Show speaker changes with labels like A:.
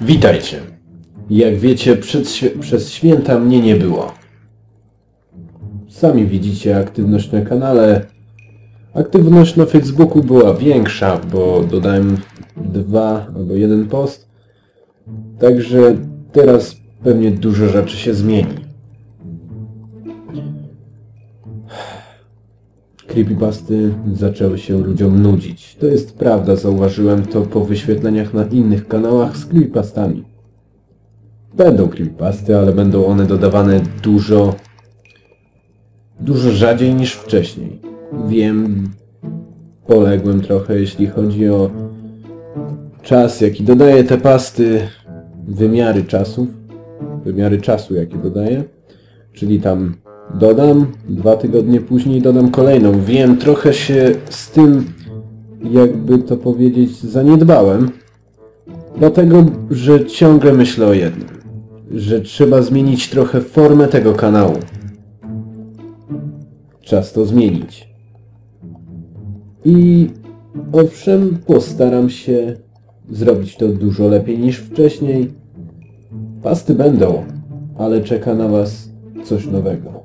A: Witajcie. Jak wiecie, świe- przez święta mnie nie było. Sami widzicie aktywność na kanale. Aktywność na Facebooku była większa, bo dodałem dwa albo jeden post. Także teraz pewnie dużo rzeczy się zmieni. Creepypasty zaczęły się ludziom nudzić. To jest prawda, zauważyłem to po wyświetleniach na innych kanałach z creepypastami. Będą creepypasty, ale będą one dodawane dużo, dużo rzadziej niż wcześniej. Wiem, poległem trochę, jeśli chodzi o czas, jaki dodaję te pasty, wymiary czasów, wymiary czasu, jakie dodaję, czyli tam dodam, dwa tygodnie później dodam kolejną. Wiem, trochę się z tym, jakby to powiedzieć, zaniedbałem, dlatego, że ciągle myślę o jednym, że trzeba zmienić trochę formę tego kanału. Czas to zmienić. I owszem, postaram się zrobić to dużo lepiej niż wcześniej. Pasty będą, ale czeka na Was coś nowego.